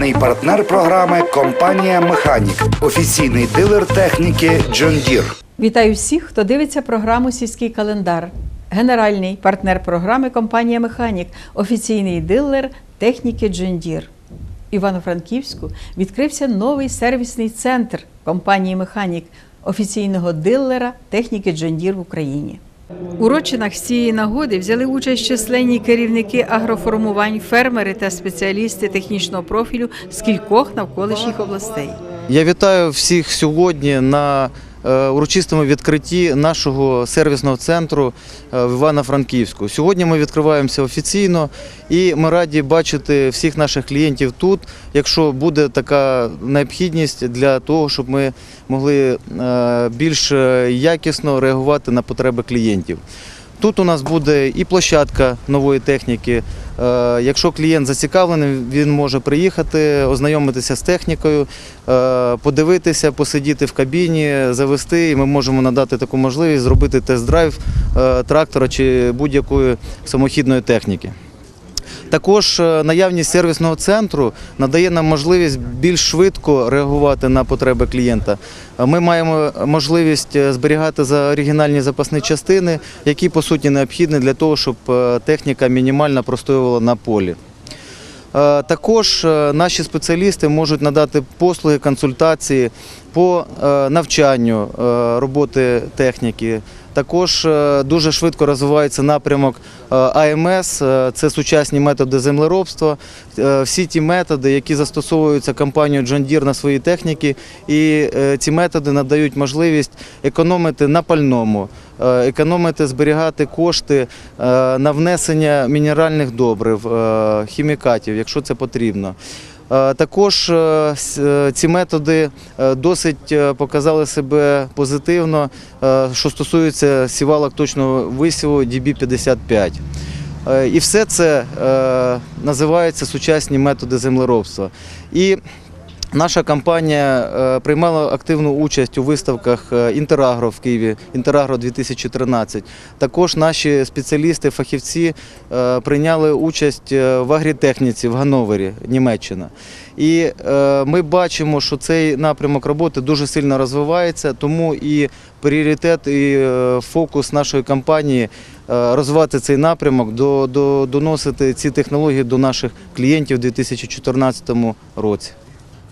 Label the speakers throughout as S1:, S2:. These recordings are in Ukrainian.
S1: генеральний партнер програми компанія Механік, офіційний дилер техніки John Deere.
S2: Вітаю всіх, хто дивиться програму Сільський календар. Генеральний партнер програми компанія Механік, офіційний дилер техніки Джондір. В Івано-Франківську відкрився новий сервісний центр компанії Механік, офіційного дилера техніки Джондір в Україні. У Рочинах цієї нагоди взяли участь численні керівники агроформувань, фермери та спеціалісти технічного профілю з кількох навколишніх областей.
S3: Я вітаю всіх сьогодні на урочистому відкритті нашого сервісного центру е, в Івано-Франківську. Сьогодні ми відкриваємося офіційно і ми раді бачити всіх наших клієнтів тут, якщо буде така необхідність для того, щоб ми могли е, більш е, якісно реагувати на потреби клієнтів. Тут у нас буде і площадка нової техніки. Е, Якщо клієнт зацікавлений, він може приїхати, ознайомитися з технікою, е, подивитися, посидіти в кабіні, завести, і ми можемо надати таку можливість зробити тест-драйв е, трактора чи будь-якої самохідної техніки. Також е, наявність сервісного центру надає нам можливість більш швидко реагувати на потреби клієнта. Е, Ми маємо можливість е, зберігати за оригінальні запасні частини, які по суті необхідні для того, щоб техніка мінімально простоювала на полі. Також наші спеціалісти можуть надати послуги консультації по навчанню роботи техніки. Також е, дуже швидко розвивається напрямок е, АМС, е, це сучасні методи землеробства. Всі ті методи, які застосовуються компанією John Deere на своїй техніці, і ці методи надають можливість економити на пальному, економити, зберігати кошти на внесення мінеральних добрив, хімікатів, якщо це потрібно. Е, Також е, е, ці методи досить показали себе позитивно, що стосується сівалок точного висіву DB55. Е, І все це називається сучасні методи землеробства. І Наша компанія е, приймала активну участь у виставках е, Інтерагро в Києві, Інтерагро 2013. Також наші спеціалісти, фахівці е, прийняли участь в агрітехніці в Ганновері, Німеччина. І ми бачимо, що цей напрямок роботи дуже сильно розвивається, тому і пріоритет і фокус нашої компанії розвивати цей напрямок, до, доносити ці технології до наших клієнтів у 2014 році.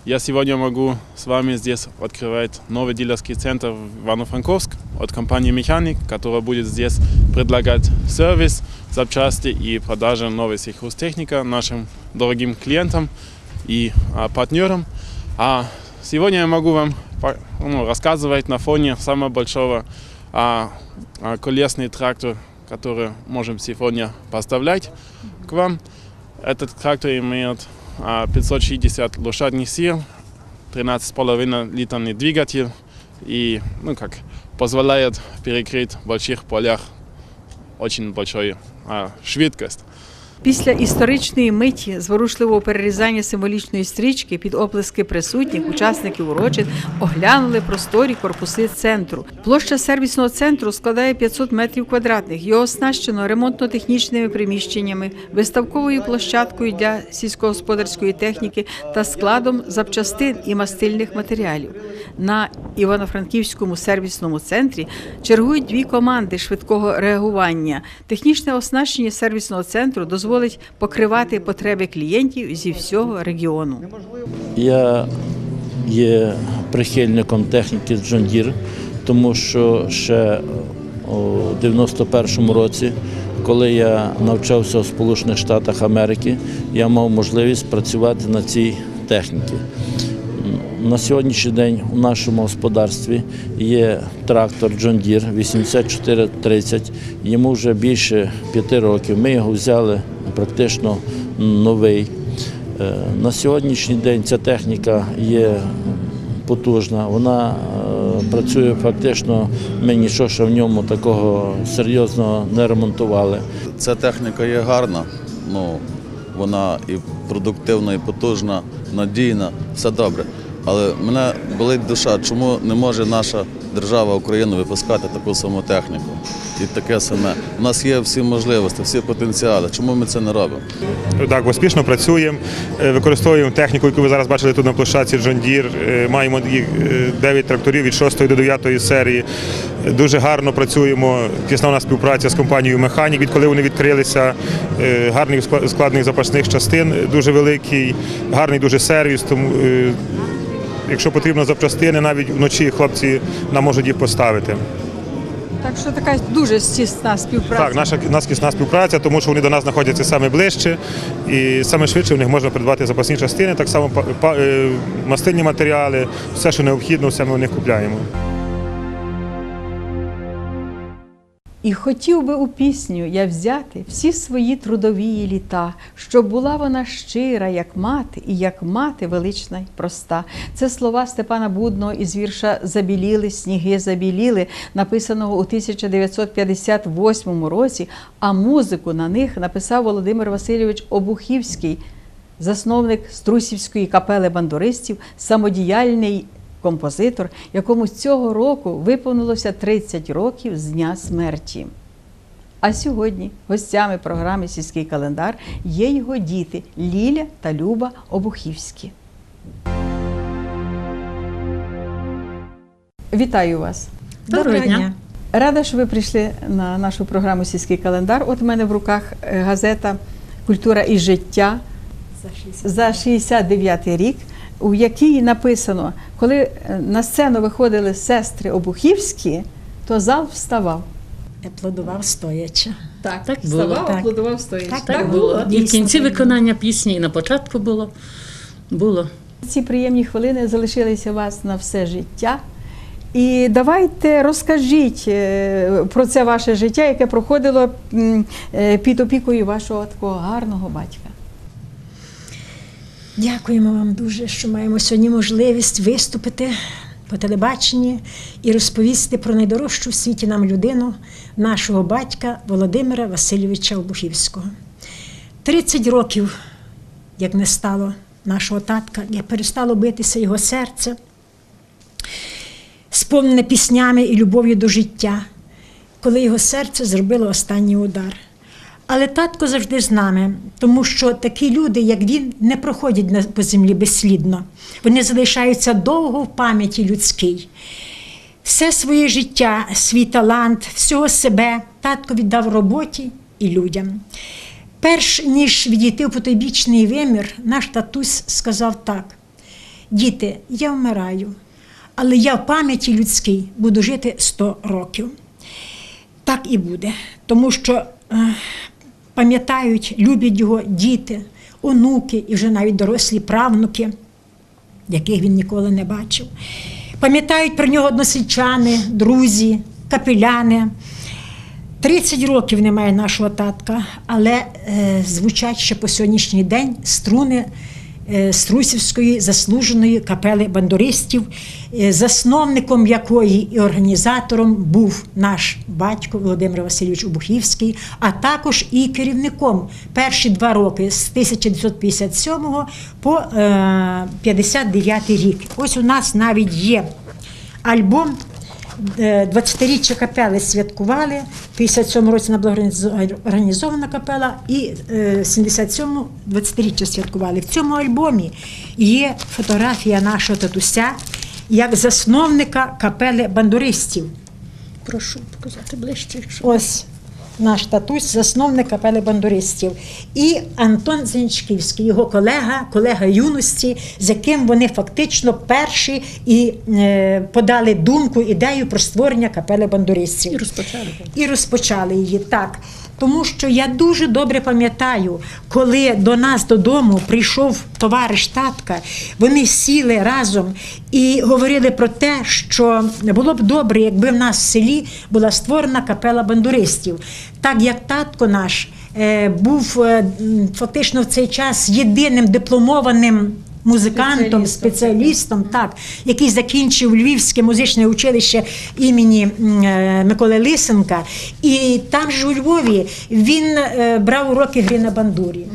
S4: Я сегодня могу с вами здесь открывать новый дилерский центр в Ивано-Франковск от компании «Механик», которая будет здесь предлагать сервис, запчасти и продажи новой сельхозтехники нашим дорогим клиентам и а, партнерам. А сегодня я могу вам ну, рассказывать на фоне самого большого а, а, колесный трактор, который можем сегодня поставлять к вам. Этот трактор имеет 560 лошадных сил, 13,5 литрный двигатель и ну, как, позволяет перекрыть в больших полях очень большую а, швидкость.
S2: Після історичної миті зворушливого перерізання символічної стрічки під оплески присутніх учасників урочин оглянули просторі корпуси центру. Площа сервісного центру складає 500 метрів квадратних. Його оснащено ремонтно-технічними приміщеннями, виставковою площадкою для сільськогосподарської техніки та складом запчастин і мастильних матеріалів. На Івано-Франківському сервісному центрі чергують дві команди швидкого реагування. Технічне оснащення сервісного центру дозволить покривати потреби клієнтів зі всього регіону.
S5: Я є прихильником техніки Deere, тому що ще у 91-му році, коли я навчався у Сполучених Штатах Америки, я мав можливість працювати на цій техніці. На сьогоднішній день у нашому господарстві є трактор John Deere 8430. Йому вже більше п'яти років. Ми його взяли практично новий. Е, На сьогоднішній день ця техніка є потужна, вона е, працює фактично, ми нічого ще в ньому такого серйозного не ремонтували.
S6: Ця техніка є гарна, ну, вона і продуктивна, і потужна, надійна, все добре. Але мене болить душа, чому не може наша держава Україна випускати таку саму техніку і таке саме. У нас є всі можливості, всі потенціали. Чому ми це не робимо?
S7: Так, успішно працюємо, е, використовуємо техніку, яку ви зараз бачили тут на площадці Джондір. Е, Маємо 9 тракторів від 6 до 9 серії. Дуже гарно працюємо. Тісна у нас співпраця з компанією Механік, відколи вони відкрилися. Е, Гарний склад- складних запасних частин, дуже великий, гарний дуже сервіс. Тому е, якщо потрібно запчастини, навіть вночі хлопці нам можуть їх поставити.
S2: Так що така дуже тісна співпраця.
S7: Так, наша нас тісна співпраця, тому що вони до нас знаходяться саме ближче і саме швидше в них можна придбати запасні частини, так само е, мастильні матеріали, все, що необхідно, все ми у них купляємо.
S2: І хотів би у пісню я взяти всі свої трудові літа, щоб була вона щира, як мати, і як мати велична й проста. Це слова Степана Будного із вірша Забіліли, сніги забіліли, написаного у 1958 році, а музику на них написав Володимир Васильович Обухівський, засновник Струсівської капели бандуристів, самодіяльний композитор, якому цього року виповнилося 30 років з дня смерті. А сьогодні гостями програми Сільський календар є його діти Ліля та Люба Обухівські. Вітаю вас!
S8: Доброго дня.
S2: Рада, що ви прийшли на нашу програму Сільський календар. От у мене в руках е, газета Культура і життя за 69 рік, у якій написано, коли е, на сцену виходили сестри Обухівські, то зал вставав.
S8: Аплодував стоячи.
S2: Так,
S8: Так було,
S2: вставав,
S8: так.
S2: аплодував стоячи.
S8: Так,
S2: Так,
S8: було.
S2: було.
S8: І в кінці виконання пісні, і на початку було. Було.
S2: Ці приємні хвилини залишилися у вас на все життя. І давайте розкажіть е, про це ваше життя, яке проходило е, під опікою вашого такого гарного батька.
S9: Дякуємо вам дуже, що маємо сьогодні можливість виступити по телебаченні і розповісти про найдорожчу в світі нам людину, нашого батька Володимира Васильовича Обухівського. 30 років, як не стало нашого татка, як перестало битися його серце, сповнене піснями і любов'ю до життя, коли його серце зробило останній удар. Але татко завжди з нами, тому що такі люди, як він, не проходять по землі безслідно. Вони залишаються довго в пам'яті людській. Все своє життя, свій талант, всього себе татко віддав роботі і людям. Перш ніж відійти в потойбічний вимір, наш татусь сказав так: Діти, я вмираю, але я в пам'яті людській буду жити 100 років. Так і буде, тому що е, пам'ятають, люблять його діти, онуки і вже навіть дорослі правнуки, яких він ніколи не бачив. Пам'ятають про нього односельчани, друзі, капеляни. 30 років немає нашого татка, але е, звучать ще по сьогоднішній день струни е, Струсівської заслуженої капели бандуристів, засновником якої і організатором був наш батько Володимир Васильович Обухівський, а також і керівником перші два роки з 1957 по е, 59 рік. Ось у нас навіть є альбом. е, 20-річчя капели святкували, в 57 році вона була організо- організована капела, і е, 77-му 20-річчя святкували. В цьому альбомі є фотографія нашого татуся як засновника капели бандуристів.
S8: Прошу показати ближче. якщо-
S9: Ось наш татусь, засновник капели бандуристів. І Антон Зенчківський, його колега, колега юності, з яким вони фактично перші і е, подали думку, ідею про створення капели бандуристів.
S8: І розпочали.
S9: І розпочали її так. Тому що я дуже добре пам'ятаю, коли до нас додому прийшов товариш татка, вони сіли разом і говорили про те, що було б добре, якби в нас в селі була створена капела бандуристів. Так як татко наш е, був е, фактично в цей час єдиним дипломованим. Музикантом, спеціалістом, так, який закінчив Львівське музичне училище імені е, Миколи Лисенка. І там ж у Львові він е, брав уроки гри на бандурі.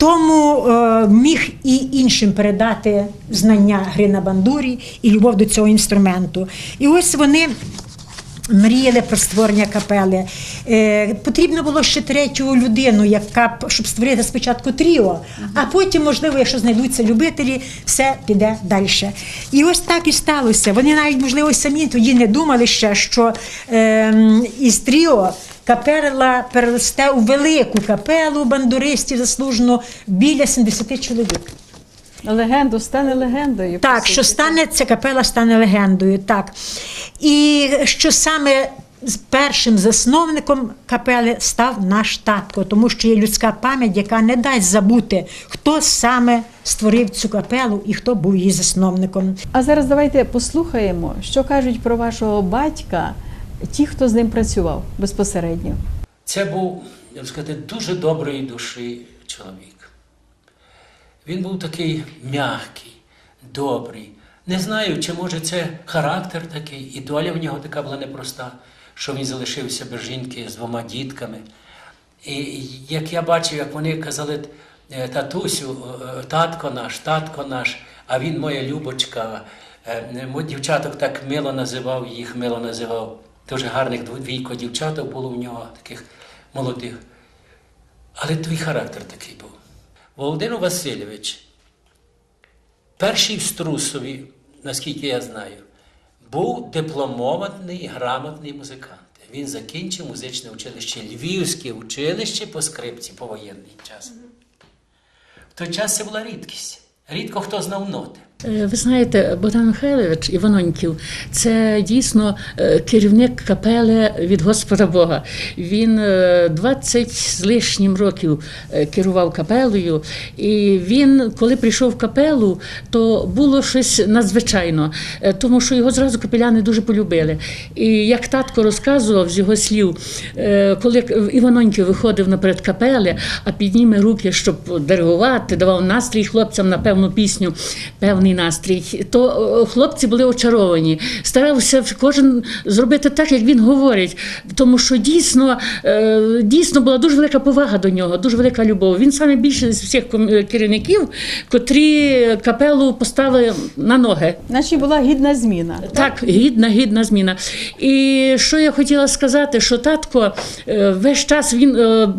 S9: тому е, міг і іншим передати знання гри на бандурі і любов до цього інструменту. І ось вони. Мріяли про створення капели. Е, потрібно було ще третю людину, яка щоб створити спочатку тріо, а потім, можливо, якщо знайдуться любителі, все піде далі. І ось так і сталося. Вони навіть, можливо, самі тоді не думали ще, що е, із тріо капела переросте у велику капелу бандуристів заслужено біля 70 чоловік.
S2: Легенду стане легендою.
S9: Так, що стане ця капела стане легендою. Так. І що саме першим засновником капели став наш татко, тому що є людська пам'ять, яка не дасть забути, хто саме створив цю капелу і хто був її засновником.
S2: А зараз давайте послухаємо, що кажуть про вашого батька ті, хто з ним працював безпосередньо.
S10: Це був, я б сказати, дуже доброї душі чоловік. Він був такий м'який, добрий. Не знаю, чи може це характер такий, і доля в нього така була непроста, що він залишився без жінки з двома дітками. І як я бачив, як вони казали, е, татусю, е, татко наш, татко наш, а він моя любочка. Е, Дівчаток так мило називав, їх мило називав. Дуже гарних двійко дівчаток було в нього, таких молодих. Але твій характер такий був. Володимир Васильович, перший в Струсові, наскільки я знаю, був дипломований грамотний музикант. Він закінчив музичне училище, Львівське училище по скрипці по воєнний час. В той час це була рідкість. Рідко хто знав ноти.
S8: Е, Ви знаєте, Богдан Михайлович Іваноньків це дійсно е, керівник капели від Господа Бога. Він е, 20 з лишнім років е, керував капелою, і він, коли прийшов в капелу, то було щось надзвичайно, е, тому що його зразу капеляни дуже полюбили. І як татко розказував з його слів, е, коли Іваноньків виходив наперед капели, а підніме руки, щоб диригувати, давав настрій хлопцям на певну пісню, певний настрій, то е, хлопці були очаровані. Старався кожен зробити так, як він говорить, тому що дійсно, е, дійсно була дуже велика повага до нього, дуже велика любов. Він саме більше з всіх е, керівників, котрі капелу поставили на ноги.
S2: Наче була гідна зміна.
S8: Так, гідна, гідна зміна. І що я хотіла сказати, що татко весь час він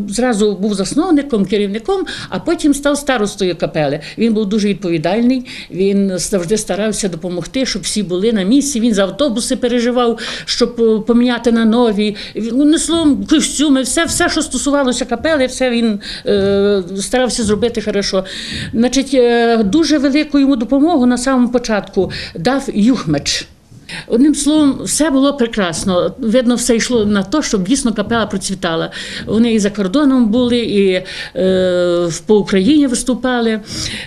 S8: зразу був засновником, керівником, а потім став старостою капели. Він був дуже відповідальний, він завжди старався допомогти, щоб всі були на місці. Він за автобуси переживав, щоб е, поміняти на нові. Він- Ну, словом, костюми, все, все, що стосувалося капели, все він е, старався зробити хорошо. Значить, е, дуже велику йому допомогу на самому початку дав Юхмеч. Одним словом, все було прекрасно. Видно, все йшло на те, щоб дійсно капела процвітала. Вони і за кордоном були, і е, по Україні виступали.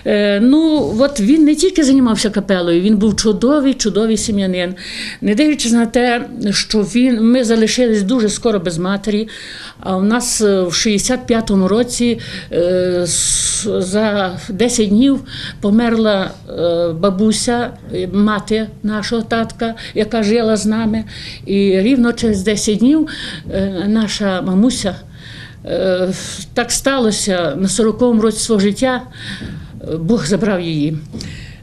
S8: Е, ну, от він не тільки займався капелою, він був чудовий, чудовий сім'янин. Не дивлячись на те, що він, ми залишились дуже скоро без матері. А у нас е, в 65-му році е, за 10 днів померла е, бабуся, мати нашого татка, яка жила з нами. І рівно через 10 днів е, наша мамуся. е, Так сталося на 40-му році свого життя. е, Бог забрав її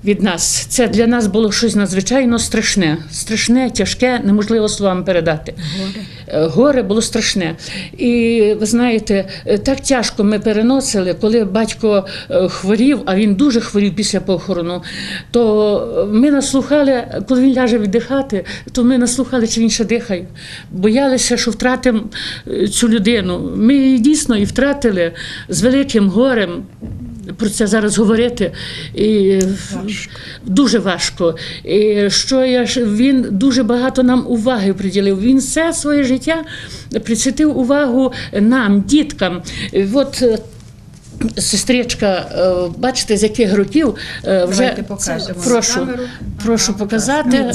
S8: від нас. Це для нас було щось надзвичайно страшне, страшне, тяжке, неможливо словами передати. Горе. Горе було страшне. І ви знаєте, так тяжко ми переносили, коли батько е, хворів, а він дуже хворів після похорону, то ми наслухали, коли він ляже віддихати, то ми наслухали, чи він ще дихає. Боялися, що втратимо е, цю людину. Ми її дійсно і втратили з великим горем про це зараз говорити. І Дуже важко. І що я він дуже багато нам уваги приділив. Він все своє життя присвятив увагу нам, діткам. От сестричка, е, бачите, з яких років е, вже прошу, прошу показати.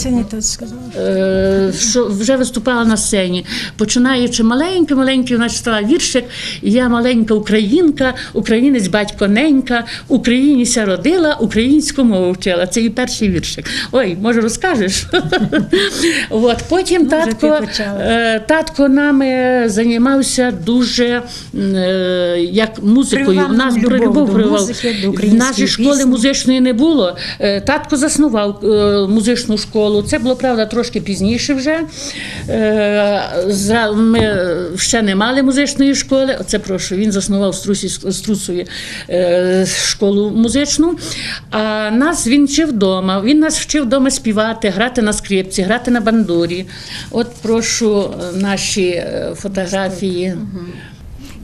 S8: Е, що вже виступала на сцені. Починаючи маленьке, маленьке, вона читала віршик. Я маленька українка, українець батько ненька, Україніся родила, українську мову вчила. Це її перший віршик. Ой, може розкажеш? От потім
S9: Ну,
S8: татко, татко нами займався дуже як музикою. Нас про любов
S9: до
S8: прививав. В нас школи музичної не було. Е, Татко заснував е, музичну школу. Це було правда трошки пізніше вже. Е, Ми ще не мали музичної школи. Оце прошу. Він заснував Струсові школу музичну. А нас він вчив вдома. Він нас вчив вдома співати, грати на скрипці, грати на бандурі. От прошу наші фотографії.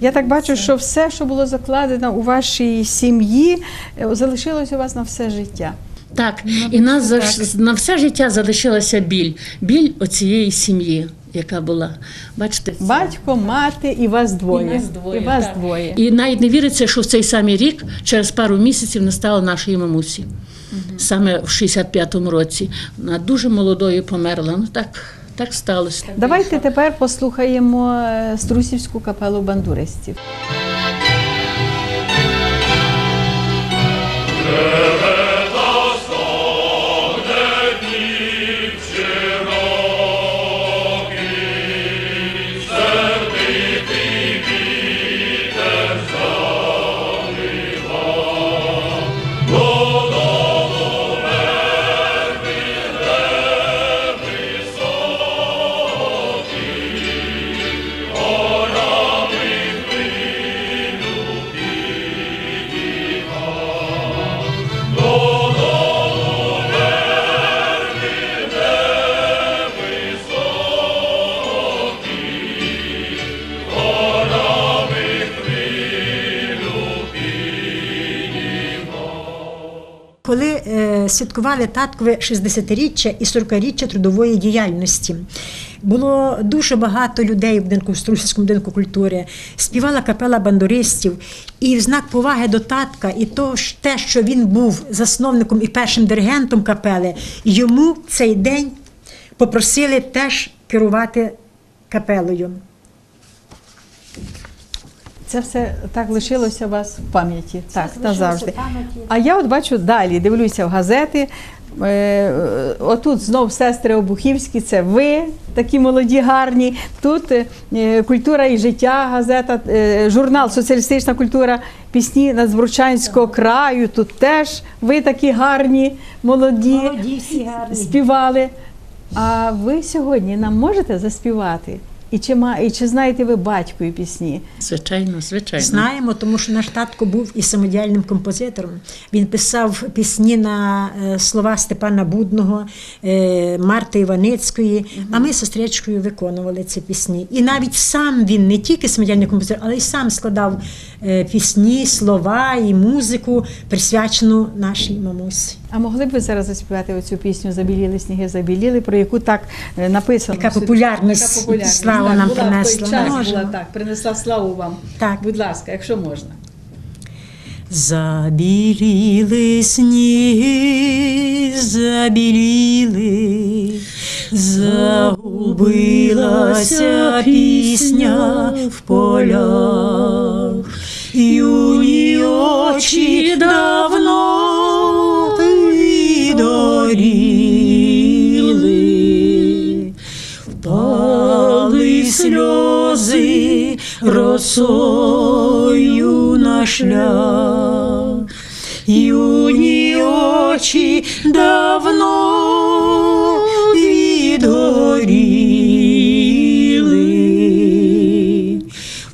S2: Я так бачу, що все, що було закладено у вашій сім'ї, е, залишилось у вас на все життя.
S8: Так, і нас за, на все життя залишилася біль. Біль оцієї сім'ї, яка була. Бачите, це-
S2: Батько, мати і вас двоє.
S8: І нас двоє,
S2: І вас
S8: так.
S2: двоє.
S8: І навіть не віриться, що в цей самий рік, через пару місяців, не стало нашої мамусі. Саме в 65-му році. Вона дуже молодою померла. Ну так, так сталося.
S2: Давайте тепер послухаємо е, Струсівську капелу бандуристів.
S9: Коли е, святкували таткове 60-річчя і 40-річчя трудової діяльності, було дуже багато людей в будинку в Струсівському будинку культури. Співала капела бандуристів. І в знак поваги до татка, і то, те, що він був засновником і першим диригентом капели, йому цей день попросили теж керувати капелою.
S2: Це все так лишилося у вас в пам'яті. Так, назавжди. А я от бачу далі, дивлюся в газети. Е, Отут знов сестри Обухівські, це ви такі молоді, гарні. Тут е, культура і життя, газета, е, журнал Соціалістична культура, пісні Надзбручанського краю. Тут теж ви такі гарні, молоді,
S9: Молоді всі гарні.
S2: співали. А ви сьогодні нам можете заспівати? І чи, ма- і чи знаєте ви батькові пісні?
S8: Звичайно, звичайно.
S9: Знаємо, тому що наш татко був і самодіяльним композитором. Він писав пісні на е, слова Степана Будного, е, Марти Іваницької. А ми з сестричкою виконували ці пісні. І навіть сам він не тільки самодіяльний композитор, але й сам складав е, пісні, слова і музику, присвячену нашій мамусі.
S2: А могли б ви зараз заспівати оцю пісню Забіліли сніги, забіліли, про яку так е, написано?
S9: Яка популярність,
S2: Яка популярність,
S9: славу
S2: так,
S9: нам
S2: була в той
S9: принесла.
S2: час була так, принесла славу вам.
S9: Так.
S2: Будь ласка, якщо можна.
S9: Забіліли сніги, забіліли, загубилася пісня в полях, юні очі давно росою на шлях, юні очі давно відгоріли,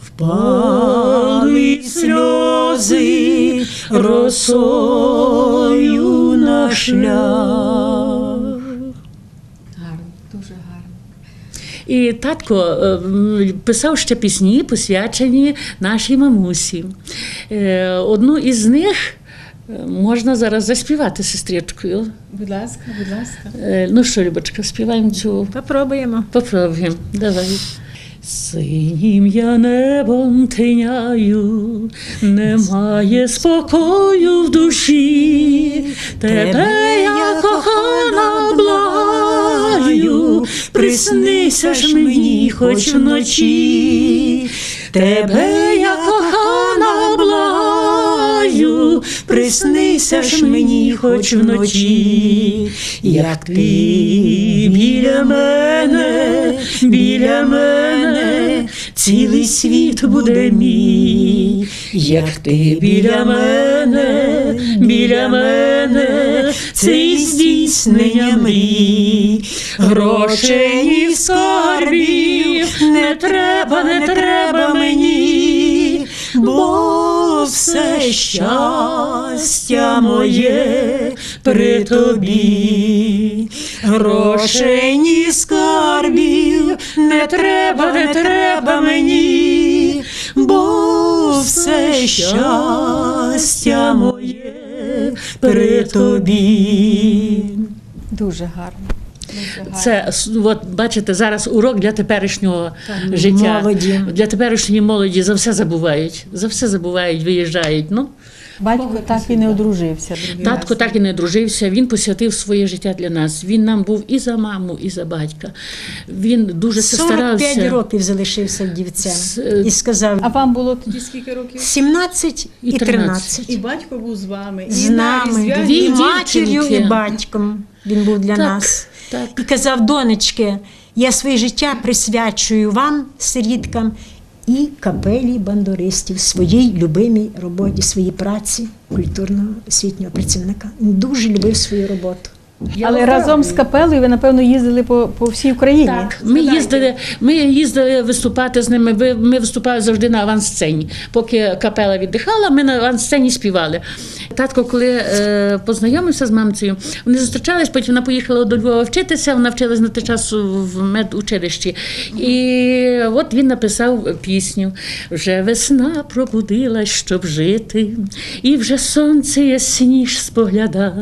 S9: впали сльози росою на шлях.
S2: Гарно, дуже гарно.
S8: І татко е, писав ще пісні, посвячені нашій мамусі. Е, Одну із них е, можна зараз заспівати сестричкою.
S2: Будь ласка, будь ласка.
S8: Ну що, Любочка, співаємо цю.
S9: Попробуємо.
S8: Попробуємо. Давай. Синім я небом тиняю, немає спокою в душі, тебе я кохана благаю, приснися ж мені хоч вночі, тебе я приснися ж мені хоч вночі, як ти біля мене, біля мене, цілий світ буде мій, як ти біля мене, біля мене, це і здійснення мрій, грошей і скарбів, не треба, не треба все щастя моє при тобі, грошей ні скарбів, не треба, не треба мені, бо все щастя моє при тобі.
S2: Дуже гарно.
S8: Це от бачите, зараз урок для теперішнього життя.
S9: молоді.
S8: Для теперішньої молоді за все забувають. За все забувають, виїжджають. Ну,
S2: Батько так і не одружився.
S8: татко
S2: раз.
S8: так і не дружився. Він посвятив своє життя для нас. Він нам був і за маму, і за батька. Він дуже
S9: 45
S8: старався.
S9: років залишився дівцем
S8: З- е,
S9: і сказав
S2: А вам було тоді скільки років?
S9: 17 і
S8: І
S9: 13.
S2: І батько був з вами, і
S9: З нами, і матір'ю, і батьком. Він був для
S8: Так,
S9: нас.
S8: Так.
S9: І казав, донечки, я своє життя присвячую вам, сиріткам, і капелі бандуристів, своїй любимій роботі, своїй праці культурного освітнього працівника. Він дуже любив свою роботу.
S2: Але разом з капелою ви, напевно, їздили по, по всій Україні.
S8: Так, ми їздили, ми їздили виступати з ними. ви- Ми виступали завжди на авансцені. Поки капела віддихала, ми на авансцені співали. Татко, коли е, познайомився з мамцею, вони зустрічались, потім вона поїхала до Львова вчитися, вона вчилась на той час в медучилищі. І от він написав пісню: вже весна пробудилась, щоб жити, і вже сонце ясніш споглядав,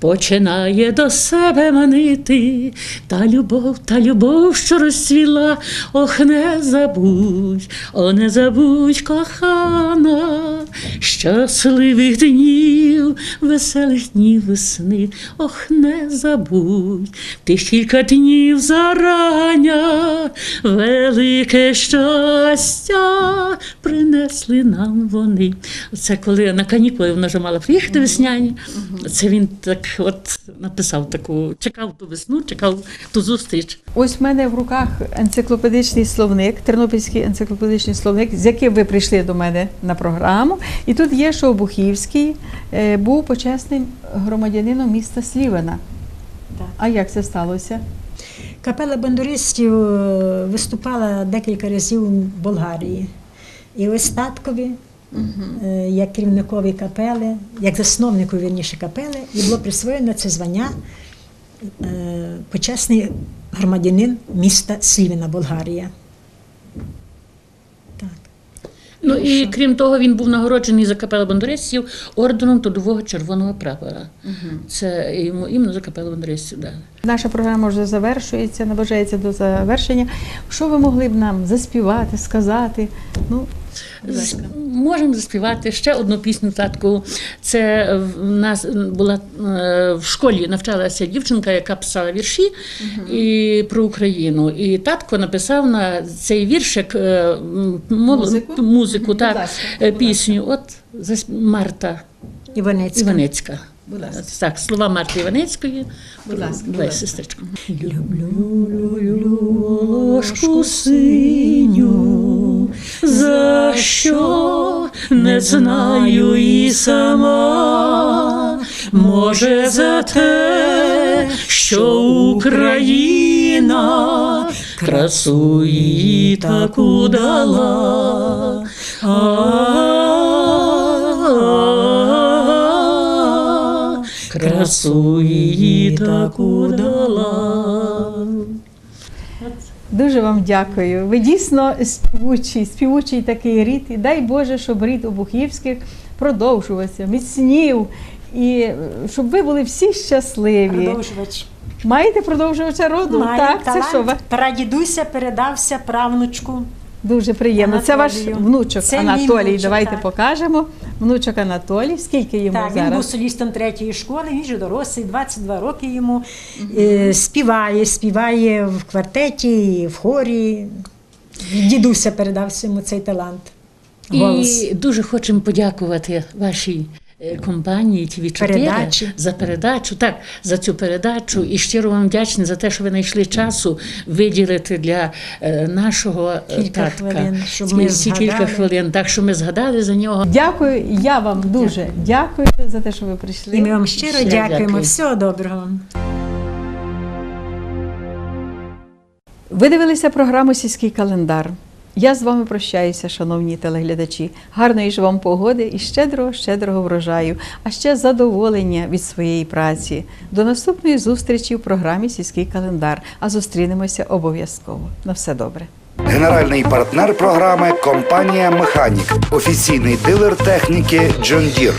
S8: починає до себе манити, та любов, та любов, що розцвіла, ох, не забудь, о, не забудь, кохана, щасливих днів, веселих днів весни, ох, не забудь, ти кілька днів зарання, велике щастя принесли нам вони. Це коли на канікули вона вже мала приїхати весняні. Це він так от написав таку, чекав ту весну, чекав ту зустріч.
S2: Ось в мене в руках енциклопедичний словник, тернопільський енциклопедичний словник, з яким ви прийшли до мене на програму. І тут є, що Обухівський е, був почесним громадянином міста Слівена.
S9: Так.
S2: А як це сталося?
S9: Капела бандуристів е, виступала декілька разів в Болгарії. І ось таткові, е, як керівникові капели, як засновнику вірніше капели, і було присвоєно це звання е, почесний громадянин міста Слівіна, Болгарія.
S8: Ну і крім того, він був нагороджений за капелу бандуристів орденом трудового червоного прапора. Це йому іменно за капелу бандуристів дали.
S2: Наша програма вже завершується, наближається до завершення. Що ви могли б нам заспівати, сказати? Ну.
S8: Можемо заспівати ще одну пісню татку. Це в нас була е, в школі навчалася дівчинка, яка писала вірші і про Україну. І татко написав на цей віршик е,
S2: Музику?
S8: музику так,
S2: ласка,
S8: е, пісню. От Марта
S9: Іванецька.
S8: Іванецька.
S2: Будь ласка.
S8: Так, слова Марти Іванецької.
S2: Будь ласка, будь ласка.
S8: сестричко. Ложку синю, за що не знаю і сама, може за те, що Україна красу їй таку дала. А, Красу їй таку дала.
S2: Дуже вам дякую. Ви дійсно співучий, співучий такий рід. І дай Боже, щоб рід обухівських продовжувався, міцнів. І е, щоб ви були всі щасливі.
S9: Продовжувач.
S2: Маєте продовжувача роду?
S9: Має
S2: так,
S9: талант.
S2: це що? ви-
S9: Прадідуся передався правнучку.
S2: Дуже приємно. Це ваш внучок
S9: Це мій
S2: Анатолій.
S9: внучок,
S2: Давайте
S9: так.
S2: покажемо. Внучок Анатолій. Скільки йому
S9: Так, він був
S2: зараз?
S9: солістом третьої школи, він вже дорослий, 22 роки йому. Е, Співає, співає в квартеті, в хорі. Дідуся передав йому цей талант. Голос.
S8: І дуже хочемо подякувати вашій компанії tv 4
S9: Передачі.
S8: за передачу, так, за цю передачу. І щиро вам вдячні за те, що ви знайшли часу виділити для е, нашого е,
S9: Кілька
S8: татка.
S9: хвилин, щоб
S8: ці,
S9: ми
S8: ці кілька хвилин, так що ми згадали за нього.
S2: Дякую, я вам дуже дякую за те, що ви прийшли.
S9: І ми вам щиро
S8: Ще
S9: дякуємо.
S8: дякую.
S9: Всього доброго.
S2: Ви дивилися програму Сільський календар. Я з вами прощаюся, шановні телеглядачі. Гарної ж вам погоди і щедрого, щедрого врожаю, а ще задоволення від своєї праці. До наступної зустрічі в програмі Сільський календар. А зустрінемося обов'язково. На все добре.
S1: Генеральний партнер програми компанія Механік, офіційний дилер техніки Deere.